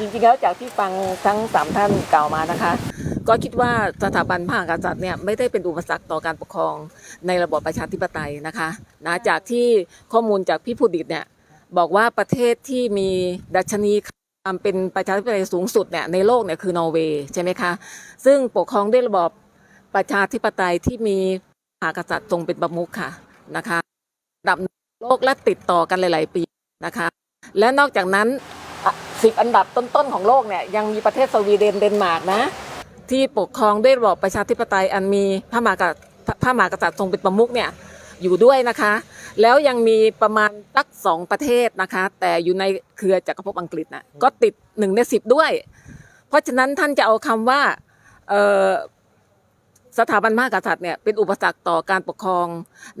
จริงๆแล้วจากที่ฟังทั้งสามท่านกล่าวมานะคะ ก็คิดว่าสถาบันพระมหากษัตริย์เนี่ยไม่ได้เป็นอุปสรรคต่อการปกครองในระบอบประชาธิปไตยนะคะนะจากที่ข้อมูลจากพี่ผู้ดิตเนี่ยบอกว่าประเทศที่มีดัชนีความเป็นประชาธิปไตยสูงสุดเนี่ยในโลกเนี่ยคือนอร์เวย์ใช่ไหมคะซึ่งปกครองด้วยระบอบประชาธิปไตยที่มีพระมหากษัตริย์ทรงเป็นประมุขค่ะนะคะดับโลกและติดต่อกันหลาย ๆ ปีนะคะ และนอกจากนั้น สิบอันดับต้นๆของโลกเนี่ยยังมีประเทศสวีเดนเดนมาร์กนะ ที่ปกครองด้วยระบอบประชาธิปไตยอันมีพระมหากษัตริย์พระมหากษัตริย์ทรงเป็นประมุขเนี่ยอยู่ด้วยนะคะ แล้วยังมีประมาณสักสองประเทศนะคะ แต่อยู่ในเครือจักรภพอังกฤษนะก็ติดหนึ่งในสิบด้วย เพราะฉะนั้นท่านจะเอาคำว่าสถาบันมหากษัตริย์เนี่ยเป็นอุปสรรคต่อการปกครอง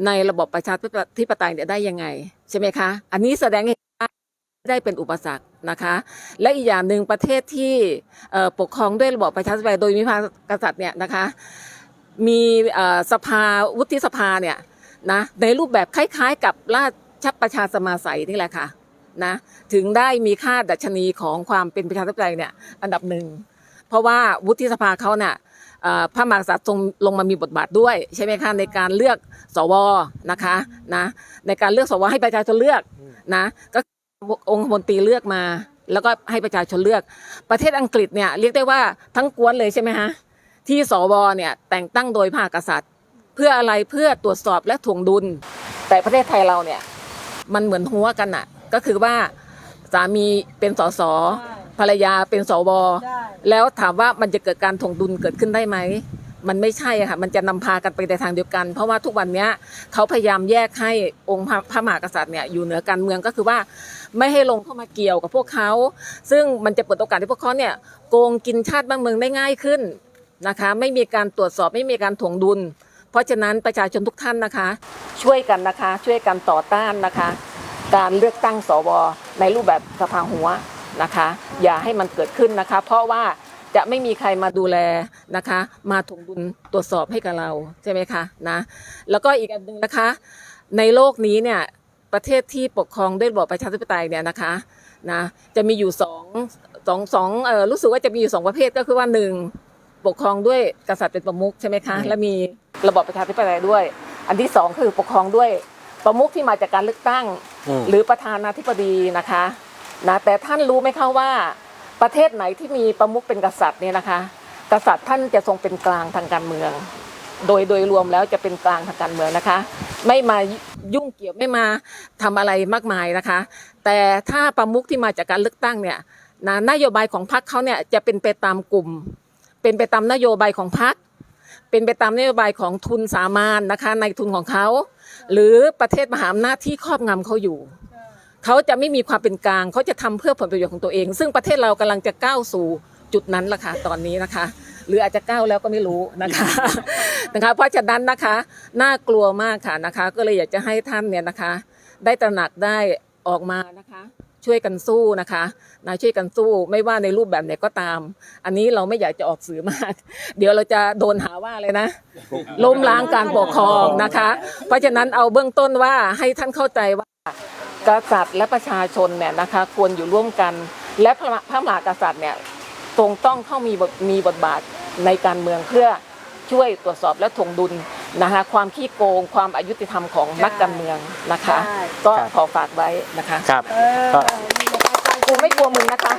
ในระบบประชาธิปไตยเนี่ยได้ยังไง ใช่ไหมคะ อันนี้แสดงให้เห็นว่าได้เป็นอุปสรรค นะคะ และอีกอย่างหนึ่งประเทศที่เอ่อปกครองด้วยระบอบประชาธิปไตยโดยมีพระมหากษัตริย์เนี่ยนะคะมีเอ่อสภาวุฒิสภาเนี่ยนะในรูปแบบคล้ายๆ กับราชประชาสมาสัยนี่แหละค่ะนะถึงได้มีค่าดัชนีของความเป็นประชาธิปไตยเนี่ยอันดับหนึ่งเพราะว่าวุฒิสภาเขาเนี่ยเอ่อพระมหากษัตริย์ทรงลงมามีบทบาทด้วยใช่ไหมคะในการเลือกสวนะคะนะในการเลือกสวให้ประชาชนเลือกนะก็ องค์คมนตรีเลือกมา แล้วก็ให้ประชาชนเลือก ประเทศอังกฤษเนี่ยเรียกได้ว่าทั้งกวนเลยใช่ไหมฮะที่สวเนี่ยแต่งตั้งโดยพระมหากษัตริย์ เพื่ออะไรเพื่อตรวจสอบและถ่วงดุล แต่ประเทศไทยเราเนี่ยมันเหมือนหัวกันอะก็คือว่าสามีเป็นสสภรรยาเป็นสวแล้วถามว่ามันจะเกิดการถ่วงดุลเกิดขึ้นได้ไหม มันไม่ใช่ค่ะ มันจะนำพากันไปในทางเดียวกัน เพราะว่าทุกวันนี้เขาพยายามแยกให้องค์พระพระมหากษัตริย์เนี่ยอยู่เหนือการเมืองก็คือว่าไม่ให้ลงเข้ามาเกี่ยวกับพวกเขา ซึ่งมันจะเปิดโอกาสให้พวกเขาเนี่ยโกงกินชาติบ้านเมืองได้ง่ายขึ้นนะคะ ไม่มีการตรวจสอบไม่มีการถ่วงดุล เพราะฉะนั้นประชาชนทุกท่านนะคะ ช่วยกันนะคะช่วยกันต่อต้านนะคะ การเลือกตั้งสวในรูปแบบสภาหัวนะคะ อย่าให้มันเกิดขึ้นนะคะ เพราะว่า จะไม่มีใครมาดูแลนะคะ มาถ่วงดุลตรวจสอบให้กับเราใช่ไหมคะนะแล้วก็อีกอันหนึ่งนะคะ ในโลกนี้เนี่ยประเทศที่ปกครองด้วยระบอบประชาธิปไตยเนี่ยนะคะนะจะมีอยู่สองสองสองเออรู้สึกว่าจะมีอยู่สองประเภทก็คือว่าหนึ่งปกครองด้วยกษัตริย์เป็นประมุขใช่ไหมคะและมีระบอบประชาธิปไตยด้วย อันที่สองคือปกครองด้วยประมุขที่มาจากการเลือกตั้งอืมหรือประธานาธิบดีนะคะนะแต่ท่านรู้ไหมคะว่า ประเทศไหนที่มีประมุขเป็นกษัตริย์เนี่ยนะคะ กษัตริย์ท่านจะทรงเป็นกลางทางการเมือง โดยโดยรวมแล้วจะเป็นกลางทางการเมืองนะคะ ไม่มายุ่งเกี่ยวไม่มาทำอะไรมากมายนะคะ แต่ถ้าประมุขที่มาจากการเลือกตั้งเนี่ยนะนโยบายของพรรคเขาเนี่ยจะเป็นไปตามกลุ่ม เป็นไปตามนโยบายของพรรคเป็นไปตามนโยบายของทุนสามานนะคะในทุนของเขา หรือประเทศมหาอำนาจที่ครอบงำเขาอยู่ เขาจะไม่มีความเป็นกลาง เขาจะทำเพื่อผลประโยชน์ของตัวเอง ซึ่งประเทศเรากำลังจะก้าวสู่จุดนั้นละค่ะตอนนี้นะคะ หรืออาจจะก้าวแล้วก็ไม่รู้นะคะนะคะ เพราะฉะนั้นนะคะน่ากลัวมากค่ะนะคะ ก็เลยอยากจะให้ท่านเนี่ยนะคะ ได้ตระหนักได้ออกมานะคะช่วยกันสู้นะคะนะช่วยกันสู้ไม่ว่าในรูปแบบไหนก็ตาม อันนี้เราไม่อยากจะออกสื่อมาก เดี๋ยวเราจะโดนหาว่าเลยนะ ล้มล้างการปกครองนะคะ เพราะฉะนั้นเอาเบื้องต้นว่าให้ท่านเข้าใจว่า กษัตริย์และประชาชนเนี่ยนะคะควรอยู่ร่วมกัน และพระพระมหากษัตริย์เนี่ยทรงต้องเข้ามีบทมีบทบาทในการเมืองเพื่อช่วยตรวจสอบและถ่วงดุลนะคะความขี้โกงความอายุติธรรมของนักการเมืองนะคะใช่ก็ครับขอฝากไว้นะคะครับ เออก็กูไม่กลัวมึงนะคะ